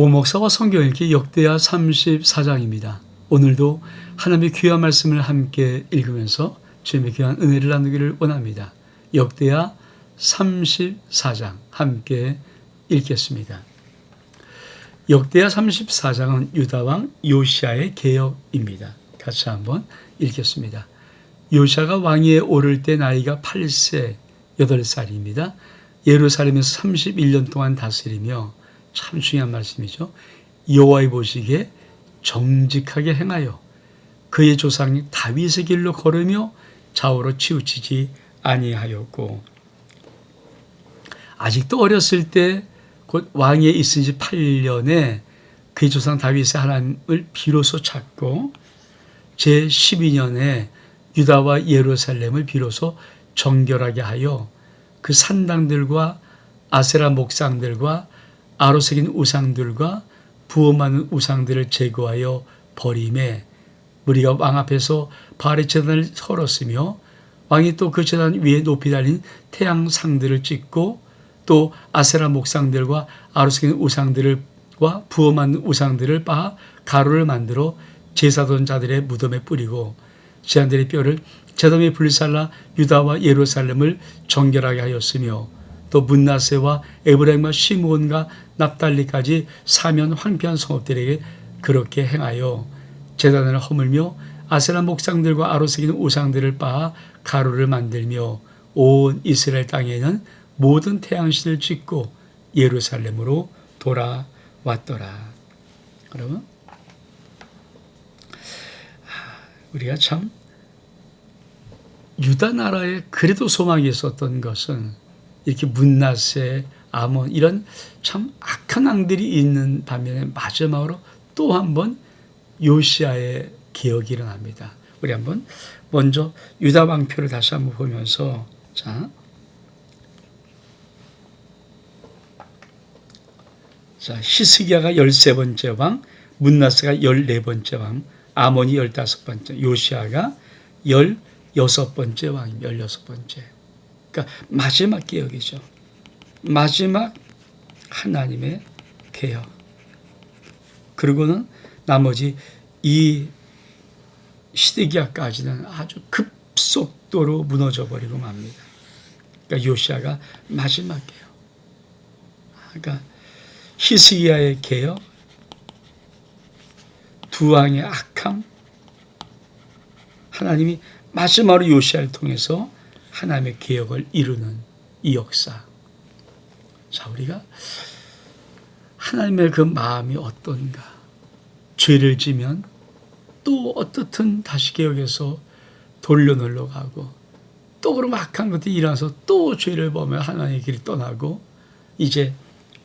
오목사와 성경 읽기 역대하 34장입니다. 오늘도 하나님의 귀한 말씀을 함께 읽으면서 주님의 귀한 은혜를 나누기를 원합니다. 역대하 34장 함께 읽겠습니다. 역대하 34장은 유다왕 요시아의 개혁입니다. 같이 한번 읽겠습니다. 요시아가 왕위에 오를 때 나이가 8세 8살입니다. 예루살렘에서 31년 동안 다스리며 참 중요한 말씀이죠. 여호와의 보시기에 정직하게 행하여 그의 조상 다윗의 길로 걸으며 좌우로 치우치지 아니하였고 아직도 어렸을 때 곧 왕위에 있은 지 8년에 그의 조상 다윗의 하나님을 비로소 찾고 제 12년에 유다와 예루살렘을 비로소 정결하게 하여 그 산당들과 아세라 목상들과 아로 새긴 우상들과 부엄하는 우상들을 제거하여 버림에 우리가 왕 앞에서 바알의 재단을 설었으며 왕이 또 그 재단 위에 높이 달린 태양상들을 찍고 또 아세라 목상들과 아로새긴 우상들과 부엄한 우상들을 빻아 가루를 만들어 제사던 자들의 무덤에 뿌리고 제한들의 뼈를 제덤에 불살라 유다와 예루살렘을 정결하게 하였으며 또 문나세와 에브라임과 시므온과 납달리까지 사면 황폐한 성읍들에게 그렇게 행하여 제단을 허물며 아세라 목상들과 아로새긴 우상들을 빻아 가루를 만들며 온 이스라엘 땅에는 모든 태양신을 짓고 예루살렘으로 돌아왔더라. 여러분, 우리가 참 유다 나라에 그래도 소망이 있었던 것은 이렇게 문나세, 아몬 이런 참 악한 왕들이 있는 반면에 마지막으로 또 한 번 요시아의 개혁이 일어납니다. 우리 한번 먼저 유다 왕표를 다시 한번 보면서 자 자, 히스기야가 13번째 왕, 문나스가 14번째 왕, 아몬이 15번째, 요시아가 16번째 왕, 16번째. 그러니까 마지막 개혁이죠. 마지막 하나님의 개혁. 그리고는 나머지 이 시드기야까지는 아주 급속도로 무너져 버리고 맙니다. 그러니까 요시아가 마지막 개혁. 그러니까 히스기야의 개혁, 두 왕의 악함, 하나님이 마지막으로 요시아를 통해서 하나님의 개혁을 이루는 이 역사. 자, 우리가 하나님의 그 마음이 어떤가? 죄를 지면 또 어떻든 다시 개혁해서 돌려놓으러 가고 또 그럼 악한 것들이 일어나서 또 죄를 범해 하나님의 길을 떠나고 이제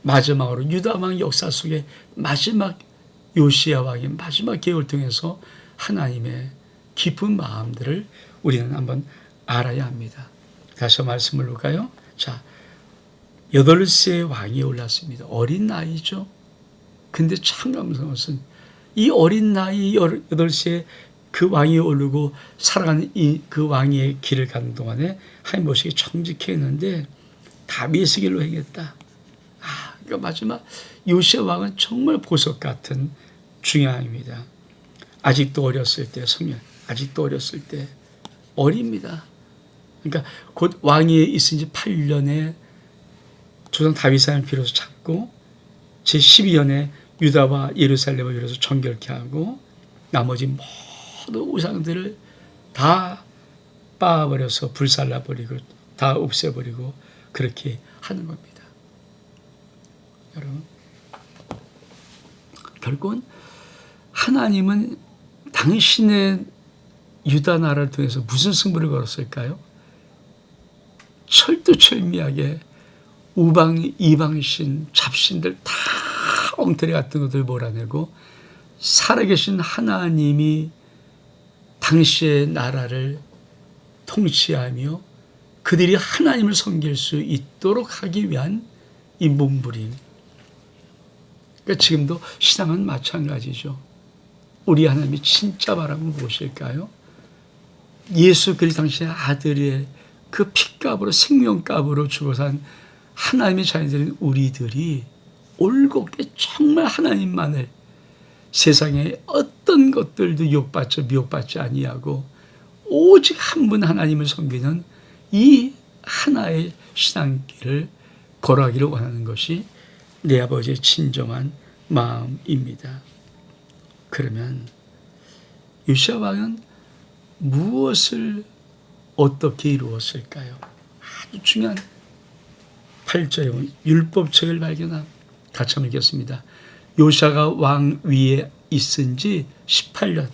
마지막으로 유다 왕 역사 속에 마지막 요시야 왕의 마지막 개혁을 통해서 하나님의 깊은 마음들을 우리는 한번 알아야 합니다. 다시 말씀을 볼까요? 자, 여덟세 왕이 올랐습니다. 어린 나이죠. 근데 참 감사한 것은 이 어린 나이 여덟세 그 왕이 오르고 살아가는 이 그 왕의 길을 가는 동안에 하나님 모시기 정직했는데 다윗의 길로 행했다. 그러니까 마지막 요시아 왕은 정말 보석 같은 중요합니다. 아직도 어렸을 때 성년, 아직도 어렸을 때 어립니다. 그러니까 곧 왕위에 있은 지 8년에 조상 다윗을 비로소 찾고 제 12년에 유다와 예루살렘을 비로소 정결케 하고 나머지 모든 우상들을 다 빻아버려서 불살라 버리고 다 없애 버리고 그렇게 하는 겁니다. 여러분. 결국은 하나님은 당신의 유다 나라를 통해서 무슨 승부를 걸었을까요? 철두철미하게 우방, 이방신, 잡신들 다 엉터리 같은 것들 몰아내고 살아계신 하나님이 당시의 나라를 통치하며 그들이 하나님을 섬길 수 있도록 하기 위한 이 몸부림. 그러니까 지금도 신앙은 마찬가지죠. 우리 하나님이 진짜 바라는 무엇일까요? 예수 그리스도 당신의 아들의 그 피값으로 생명값으로 죽어 산 하나님의 자녀들인 우리들이 올곧게 정말 하나님만을 세상의 어떤 것들도 욕받지 미혹받지 아니하고 오직 한 분 하나님을 섬기는 이 하나의 신앙길을 걸어가기를 원하는 것이 내 아버지의 진정한 마음입니다. 그러면 유시아 왕은 무엇을 어떻게 이루었을까요? 아주 중요한 8절에 보면 율법책을 발견함. 같이 한번 읽겠습니다. 요샤가 왕 위에 있은 지 18년,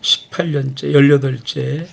18년째, 18째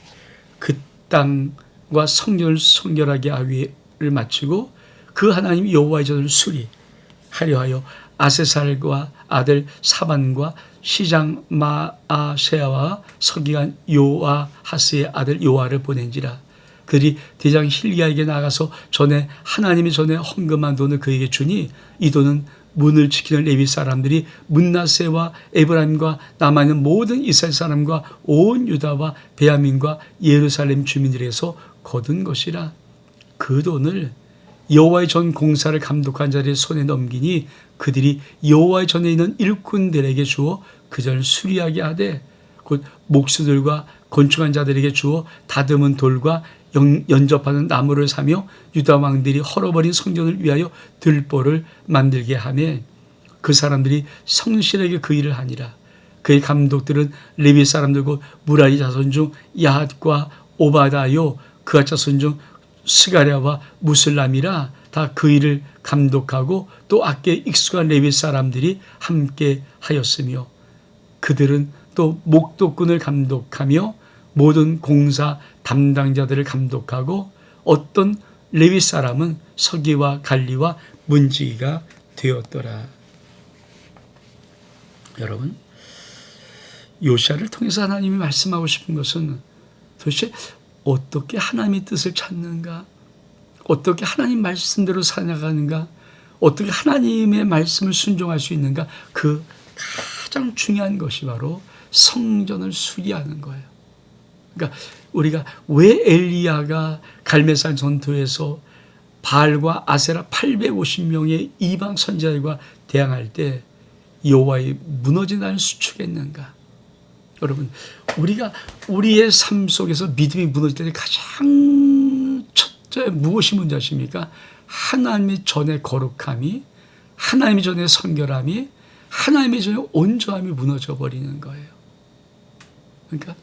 그 땅과 성전을 성결하게 하기를 마치고 그 하나님 여호와의 전을 수리하려 하여 아세살과 아들 사반과 시장 마아세아와 서기관 요아하스의 아들 요아를 보낸지라. 그들이 대장 힐기야에게 나가서 전에 하나님이 전에 헌금한 돈을 그에게 주니 이 돈은 문을 지키는 레위 사람들이 문나세와 에브라임과 남아있는 모든 이스라엘 사람과 온 유다와 베야민과 예루살렘 주민들에서 거둔 것이라. 그 돈을 여호와의 전 공사를 감독한 자들의 손에 넘기니 그들이 여호와의 전에 있는 일꾼들에게 주어 그 전을 수리하게 하되 곧 목수들과 건축한 자들에게 주어 다듬은 돌과 연접하는 나무를 사며 유다 왕들이 헐어버린 성전을 위하여 들보를 만들게 하며 그 사람들이 성실하게 그 일을 하니라. 그의 감독들은 레위 사람들고 무라리 자손 중 야핫과 오바다요 그가 자손 중 스가랴와 무슬람이라 다 그 일을 감독하고 또 악계 익숙한 레위 사람들이 함께 하였으며 그들은 또 목도꾼을 감독하며 모든 공사 담당자들을 감독하고 어떤 레위 사람은 서기와 관리와 문지기가 되었더라. 여러분, 요시아를 통해서 하나님이 말씀하고 싶은 것은 도대체 어떻게 하나님의 뜻을 찾는가? 어떻게 하나님 말씀대로 살아가는가? 어떻게 하나님의 말씀을 순종할 수 있는가? 그 가장 중요한 것이 바로 성전을 수리하는 거예요. 그러니까 우리가 왜 엘리야가 갈매산 전투에서 바알과 아세라 850명의 이방 선지자들과 대항할 때 여호와의 무너진 나를 수축했는가? 여러분, 우리가 우리의 삶 속에서 믿음이 무너질 때 가장 첫째 무엇이 문제십니까? 하나님의 전에 거룩함이, 하나님의 전에 성결함이, 하나님의 전에 온전함이 무너져 버리는 거예요. 그러니까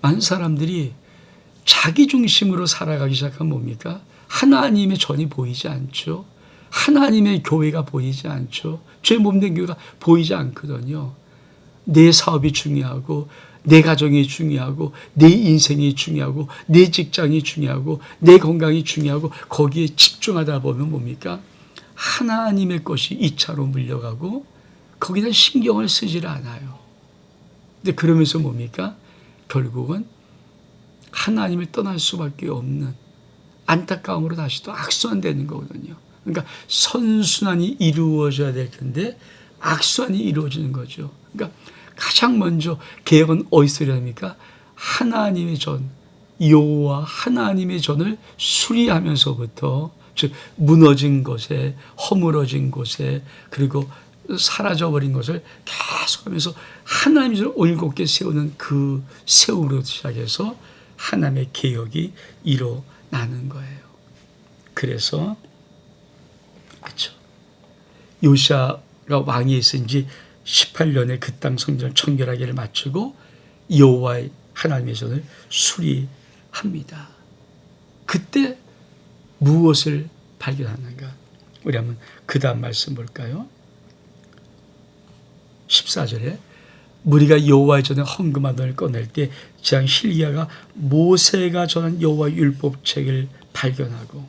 많은 사람들이 자기 중심으로 살아가기 시작하면 뭡니까? 하나님의 전이 보이지 않죠. 하나님의 교회가 보이지 않죠. 죄 몸된 교회가 보이지 않거든요. 내 사업이 중요하고, 내 가정이 중요하고, 내 인생이 중요하고, 내 직장이 중요하고, 내 건강이 중요하고, 거기에 집중하다 보면 뭡니까? 하나님의 것이 2차로 물려가고, 거기다 신경을 쓰질 않아요. 근데 그러면서 뭡니까? 결국은 하나님을 떠날 수밖에 없는 안타까움으로 다시 또 악순환되는 거거든요. 그러니까 선순환이 이루어져야 될 텐데 악순환이 이루어지는 거죠. 그러니까 가장 먼저 개혁은 어디서 일어납니까? 하나님의 전, 여호와 하나님의 전을 수리하면서부터 즉 무너진 곳에 허물어진 곳에 그리고 사라져버린 것을 계속하면서 하나님을 올곧게 세우는 그 세우로 시작해서 하나님의 개혁이 일어나는 거예요. 그래서 그렇죠. 요시아가 왕이 있은 지 18년에 그 땅 성전을 청결하게를 마치고 여호와의 하나님의 전을 수리합니다. 그때 무엇을 발견하는가? 우리 한번 그 다음 말씀 볼까요? 14절에 무리가 여호와의 전에 헌금한 돈을 꺼낼 때장 힐기야가 모세가 전한 여호와 율법책을 발견하고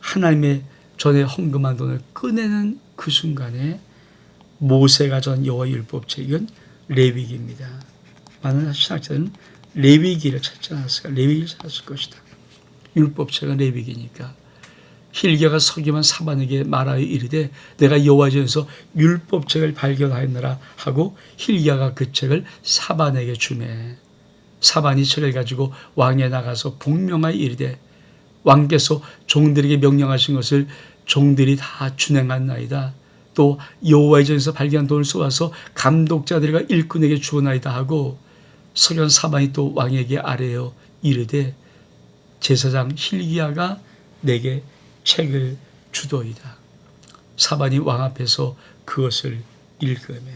하나님의 전에 헌금한 돈을 꺼내는 그 순간에 모세가 전 여호와 율법책은 레위기입니다. 많은 신학자들은 레위기를 찾지 않았을까? 레위기를 찾았을 것이다. 율법책은 레위기니까. 힐기야가 서기만 사반에게 말하여 이르되 내가 여호와전에서 율법책을 발견하였느라 하고 힐기야가 그 책을 사반에게 주매 사반이 책을 가지고 왕에 나가서 복명하여 이르되 왕께서 종들에게 명령하신 것을 종들이 다 준행한 나이다. 또 여호와의 전에서 발견한 돈을 쏘아서 감독자들과 일꾼에게 주어나이다 하고 서견 사반이 또 왕에게 아뢰어 이르되 제사장 hil기야가 내게 책을 주도이다. 사반이 왕 앞에서 그것을 읽으매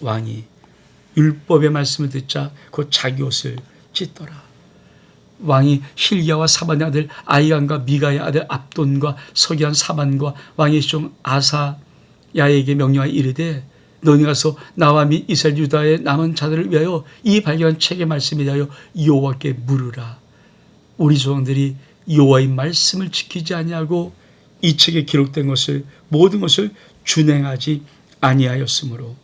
왕이 율법의 말씀을 듣자 곧 자기 옷을 찢더라. 왕이 힐기야와 사반의 아들 아이간과 미가의 아들 압돈과 서기한 사반과 왕의 종 아사야에게 명령하여 이르되 너희 가서 나와 및 이스라엘 유다의 남은 자들을 위하여 이 발견한 책의 말씀에 대하여 여호와께 물으라. 우리 조상들이 여호와의 말씀을 지키지 아니하고 이 책에 기록된 것을 모든 것을 준행하지 아니하였으므로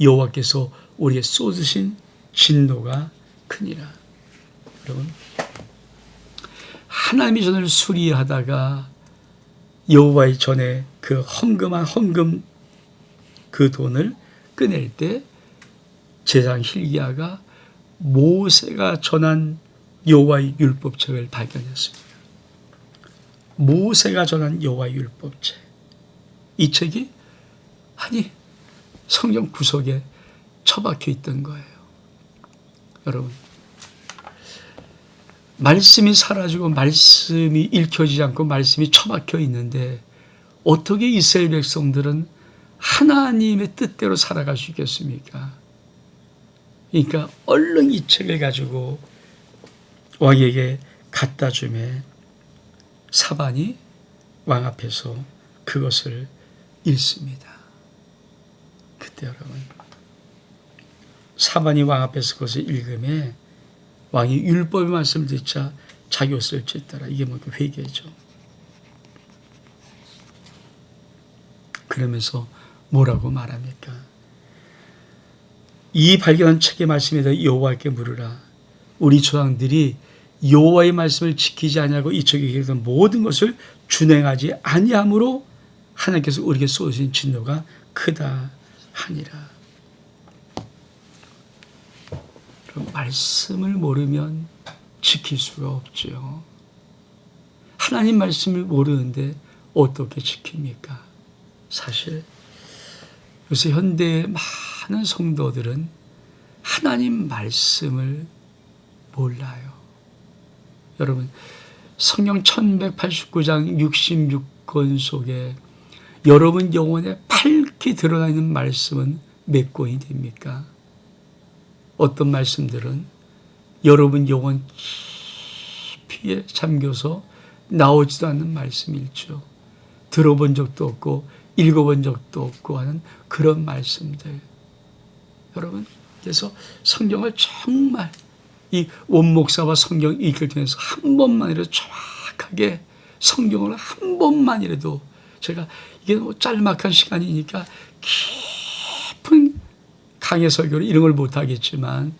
여호와께서 우리의 쏟으신 진노가 크니라. 여러분 하나님이 전을 수리하다가 여호와의 전에 그 헌금한 헌금 그 돈을 꺼낼 때 제장 hil기야가 모세가 전한 여호와의 율법책을 발견했습니다. 모세가 전한 여호와의 율법책. 이 책이 아니 성경 구석에 처박혀 있던 거예요. 여러분 말씀이 사라지고 말씀이 읽혀지지 않고 말씀이 처박혀 있는데 어떻게 이스라엘 백성들은 하나님의 뜻대로 살아갈 수 있겠습니까? 그러니까 얼른 이 책을 가지고 왕에게 갖다 주매 사반이 왕 앞에서 그것을 읽습니다. 그때 여러분 사반이 왕 앞에서 그것을 읽음에 왕이 율법의 말씀을 듣자 자기 옷을 찢더라. 이게 뭐 회개죠. 그러면서 뭐라고 말합니까? 이 발견한 책의 말씀에 대해 여호와께 물으라. 우리 조상들이 여호와의 말씀을 지키지 아니하고 이 책에 기록된 모든 것을 준행하지 아니함으로 하나님께서 우리에게 쏟으신 진노가 크다 하니라. 그럼 말씀을 모르면 지킬 수가 없죠. 하나님 말씀을 모르는데 어떻게 지킵니까? 사실 요새 현대의 많은 성도들은 하나님 말씀을 몰라요. 여러분, 성경 1189장 66권 속에 여러분 영혼에 밝게 드러나 있는 말씀은 몇 권이 됩니까? 어떤 말씀들은 여러분 영혼 깊이에 잠겨서 나오지도 않는 말씀일죠. 들어본 적도 없고 읽어본 적도 없고 하는 그런 말씀들. 여러분, 그래서 성경을 정말 이 원목사와 성경 읽을 통해서 한 번만이라도 정확하게 성경을 한 번만이라도 제가 이게 뭐 짤막한 시간이니까 강의 설교를 이런 걸 못하겠지만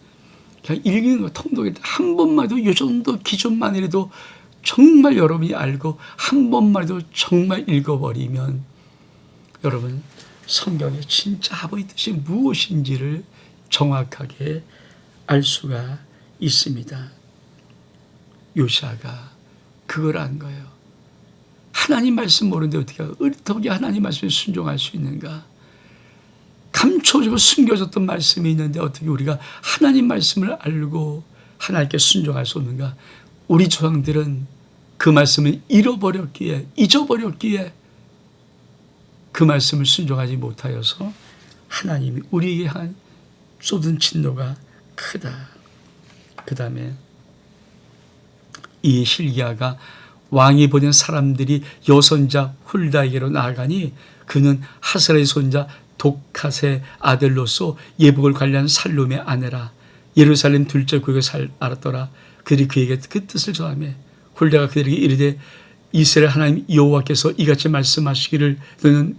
그냥 읽는 거 통독일 때한 번만도 이 정도 기준만이라도 정말 여러분이 알고 한 번만도 정말 읽어버리면 여러분 성경의 진짜 아버지 뜻이 무엇인지를 정확하게 알 수가 있습니다. 요시아가 그걸 안 거예요. 하나님 말씀 모르는데 어떻게 어떻게 하나님 말씀에 순종할 수 있는가? 감춰지고 숨겨졌던 말씀이 있는데 어떻게 우리가 하나님 말씀을 알고 하나님께 순종할 수 없는가? 우리 조상들은 그 말씀을 잃어버렸기에 잊어버렸기에 그 말씀을 순종하지 못하여서 하나님이 우리에게 한 쏟은 진노가 크다. 그 다음에 이 실기야가 왕이 보낸 사람들이 여선자 훌다에게로 나아가니 그는 하스라의 손자 독갓의 아들로서 예복을 관리한 살롬의 아내라. 예루살렘 둘째 국에 살 알았더라. 그들이 그에게 그 뜻을 전하며 훌다가 그들에게 이르되 이스라엘 하나님 여호와께서 이같이 말씀하시기를 너는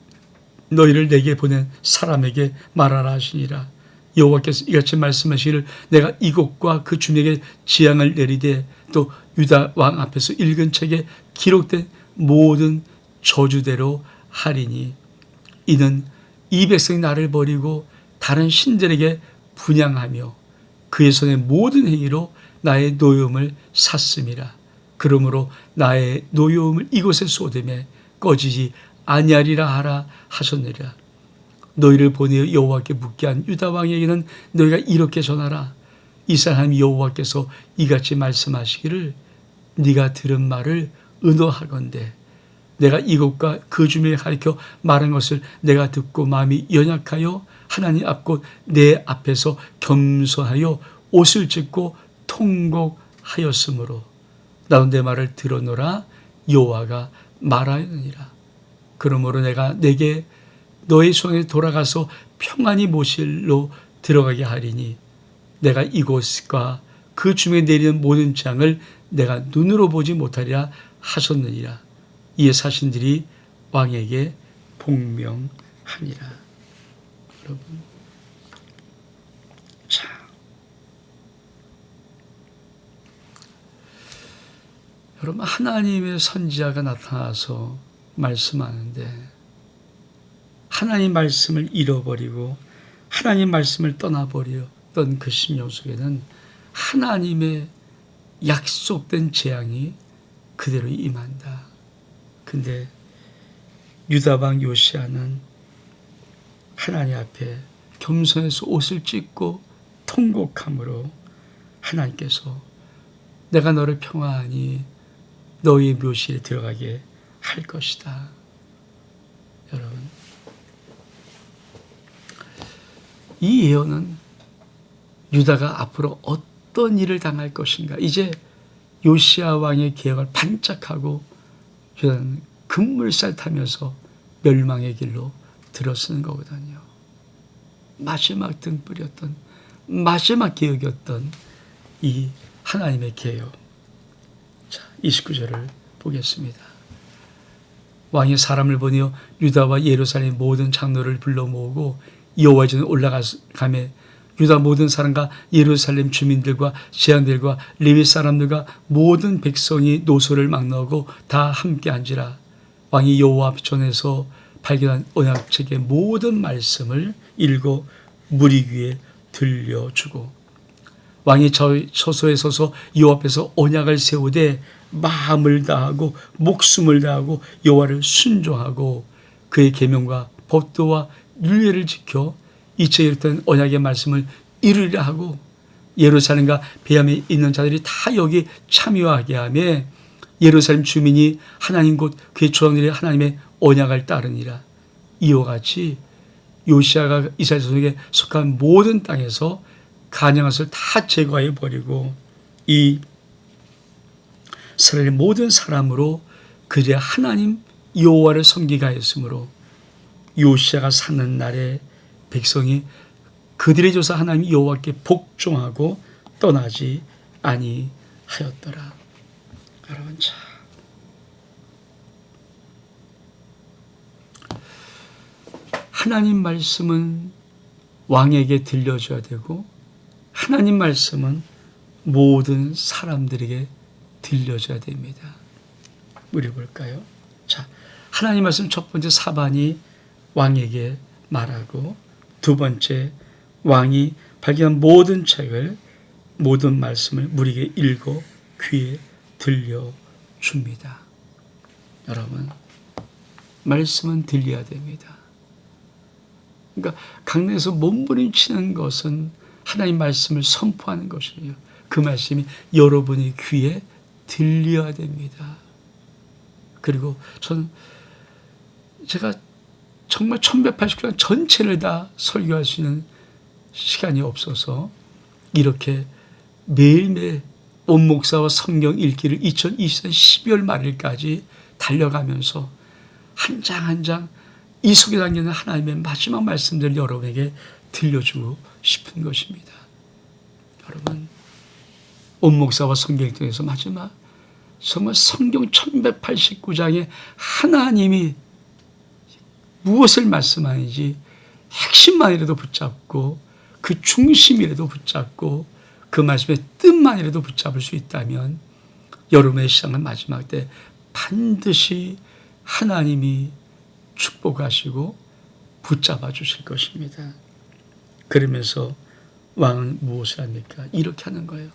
너희를 내게 보낸 사람에게 말하라 하시니라. 여호와께서 이같이 말씀하시기를 내가 이곳과 그 주민에게 지향을 내리되 또 유다 왕 앞에서 읽은 책에 기록된 모든 저주대로 하리니 이는 이 백성이 나를 버리고 다른 신들에게 분양하며 그의 손의 모든 행위로 나의 노염을 샀음이라 그러므로 나의 노여움을 이곳에 쏟음에 꺼지지 아니하리라 하라 하셨느니라. 너희를 보내어 여호와께 묻게 한 유다 왕에게는 너희가 이렇게 전하라. 이스라엘 여호와께서 이같이 말씀하시기를 네가 들은 말을 의노하건대 내가 이곳과 그 주민을 가리켜 말한 것을 내가 듣고 마음이 연약하여 하나님 앞곧 내 앞에서 겸손하여 옷을 찢고 통곡하였으므로 나도 내 말을 들어노라 여호와가 말하느니라 그러므로 내가 내게 너의 손에 돌아가서 평안히 모실로 들어가게 하리니 내가 이곳과 그 중에 내리는 모든 장을 내가 눈으로 보지 못하리라 하셨느니라. 이에 사신들이 왕에게 복명하니라. 여러분, 자, 여러분 하나님의 선지자가 나타나서 말씀하는데 하나님 말씀을 잃어버리고 하나님 말씀을 떠나버렸던 그 심령 속에는 하나님의 약속된 재앙이 그대로 임한다. 근데 유다방 요시아는 하나님 앞에 겸손해서 옷을 찢고 통곡함으로 하나님께서 내가 너를 평안히 너희 묘실에 들어가게 할 것이다. 여러분, 이 예언은 유다가 앞으로 어떤 일을 당할 것인가. 이제 요시아 왕의 계획을 반짝하고 유다는 금물살 타면서 멸망의 길로 들어서는 거거든요. 마지막 등불이었던 마지막 계획이었던 이 하나님의 계획. 자, 29절을 보겠습니다. 왕이 사람을 보내어 유다와 예루살렘 모든 장로를 불러 모으고 여호와 전에 올라가매 유다 모든 사람과 예루살렘 주민들과 제한들과 레위 사람들과 모든 백성이 노소를 막나오고 다 함께 앉으라. 왕이 여호와 전에서 발견한 언약책의 모든 말씀을 읽어 무리 위에 들려주고 왕이 처소에 서서 여호와 앞에서 언약을 세우되 마음을 다하고 목숨을 다하고 여호와를 순종하고 그의 계명과 법도와 윤례를 지켜 이처 이르던 언약의 말씀을 이루려 하고 예루살렘과 베암에 있는 자들이 다 여기 참여하게 하며 예루살렘 주민이 하나님 곧 그의 조상들이 하나님의 언약을 따르니라. 이와 같이 요시아가 이스라엘 자손에게 속한 모든 땅에서 간영한 것을 다 제거해 버리고 이 이스라엘의 모든 사람으로 그들의 하나님 여호와를 섬기게 하였으므로 요시아가 사는 날에 백성이 그들의 조사 하나님 여호와께 복종하고 떠나지 아니하였더라. 여러분 자 하나님 말씀은 왕에게 들려줘야 되고 하나님 말씀은 모든 사람들에게 들려줘야 됩니다. 우리 볼까요? 자, 하나님 말씀 첫 번째 사반이 왕에게 말하고 두 번째 왕이 발견한 모든 책을 모든 말씀을 우리에게 읽어 귀에 들려 줍니다. 여러분 말씀은 들려야 됩니다. 그러니까 강내에서 몸부림치는 것은 하나님 말씀을 선포하는 것이에요. 그 말씀이 여러분의 귀에 들려야 됩니다. 그리고 전 제가 정말 1180시간 전체를 다 설교할 수 있는 시간이 없어서 이렇게 매일매일 온 목사와 성경 읽기를 2024년 12월 말일까지 달려가면서 한 장 한 장 이 속에 담기는 하나님의 마지막 말씀들을 여러분에게 들려주고 싶은 것입니다. 여러분, 온 목사와 성경 통해서 마지막 정말 성경 1189장에 하나님이 무엇을 말씀하는지 핵심만이라도 붙잡고 그 중심이라도 붙잡고 그 말씀의 뜻만이라도 붙잡을 수 있다면 여러분의 시장은 마지막 때 반드시 하나님이 축복하시고 붙잡아 주실 것입니다. 그러면서 왕은 무엇을 합니까? 이렇게 하는 거예요.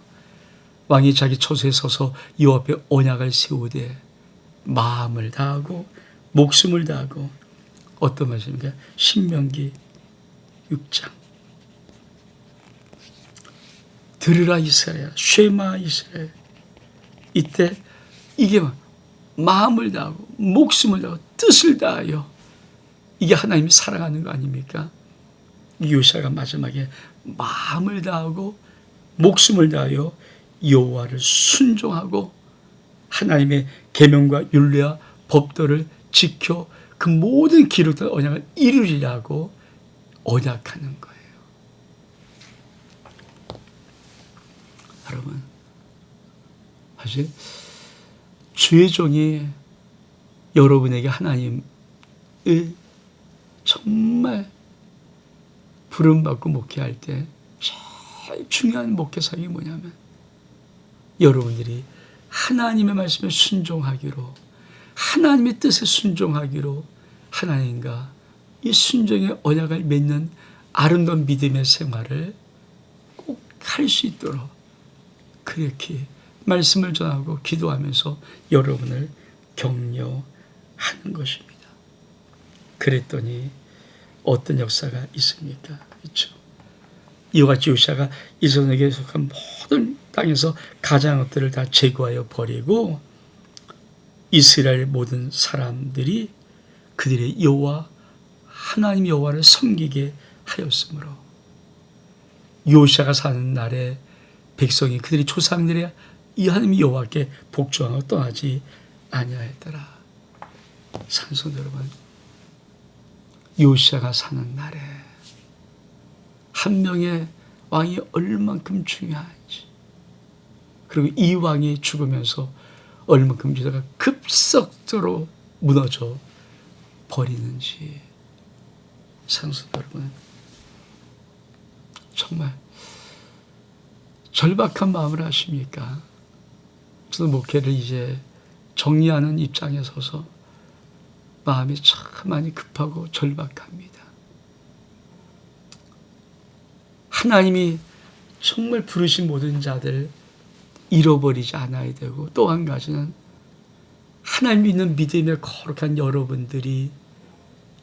왕이 자기 처소에 서서 이 앞에 언약을 세우되 마음을 다하고 목숨을 다하고 어떤 말씀입니까? 신명기 6장 들으라 이스라엘 쉐마 이스라엘 이때 이게 막 마음을 다하고 목숨을 다하고 뜻을 다하여 이게 하나님이 사랑하는 거 아닙니까? 요시아가 마지막에 마음을 다하고 목숨을 다하여 여호와를 순종하고 하나님의 계명과 율례와 법도를 지켜 그 모든 기록된 언약을 이루리라고 언약하는 거예요. 여러분, 사실 주의 종이 여러분에게 하나님을 정말 부름받고 목회할 때 제일 중요한 목회사이 뭐냐면 여러분들이 하나님의 말씀에 순종하기로 하나님의 뜻에 순종하기로 하나님과 이 순종의 언약을 맺는 아름다운 믿음의 생활을 꼭 할 수 있도록 그렇게 말씀을 전하고 기도하면서 여러분을 격려하는 것입니다. 그랬더니 어떤 역사가 있습니까? 그렇죠. 이와 같이 요시아가 이스라엘에게 속한 모든 땅에서 가장 것들을 다 제거하여 버리고 이스라엘 모든 사람들이 그들의 여호와 하나님 여호와를 섬기게 하였으므로 요시아가 사는 날에 백성이 그들의 조상들의 이 하나님 여호와께 복종하고 떠나지 아니하였더라. 산손 여러분, 요시아가 사는 날에 한 명의 왕이 얼만큼 중요한지 그리고 이 왕이 죽으면서 얼만큼 유다가 급속도로 무너져 버리는지 상수 여러분 정말 절박한 마음을 하십니까? 저도 목회를 이제 정리하는 입장에 서서 마음이 참 많이 급하고 절박합니다. 하나님이 정말 부르신 모든 자들 잃어버리지 않아야 되고 또 한 가지는 하나님 믿는 믿음의 거룩한 여러분들이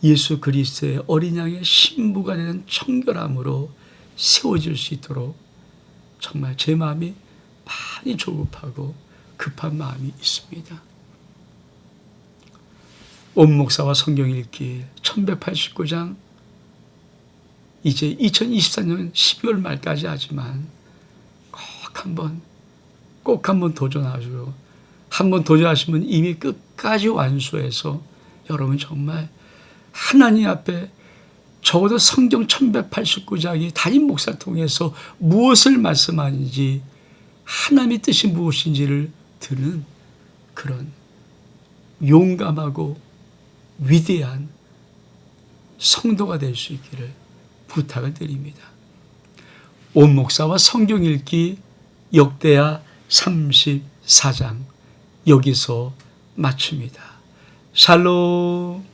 예수 그리스도의 어린 양의 신부가 되는 청결함으로 세워질 수 있도록 정말 제 마음이 많이 조급하고 급한 마음이 있습니다. 온 목사와 성경 읽기 1189장 이제 2024년 12월 말까지 하지만 꼭 한번 꼭 한번 도전하시고 한번 도전하시면 이미 끝까지 완수해서 여러분 정말 하나님 앞에 적어도 성경 1189장이 담임 목사 통해서 무엇을 말씀하는지 하나님의 뜻이 무엇인지를 듣는 그런 용감하고 위대한 성도가 될 수 있기를 부탁을 드립니다. 온 목사와 성경 읽기 역대하 34장 여기서 마칩니다. 샬롬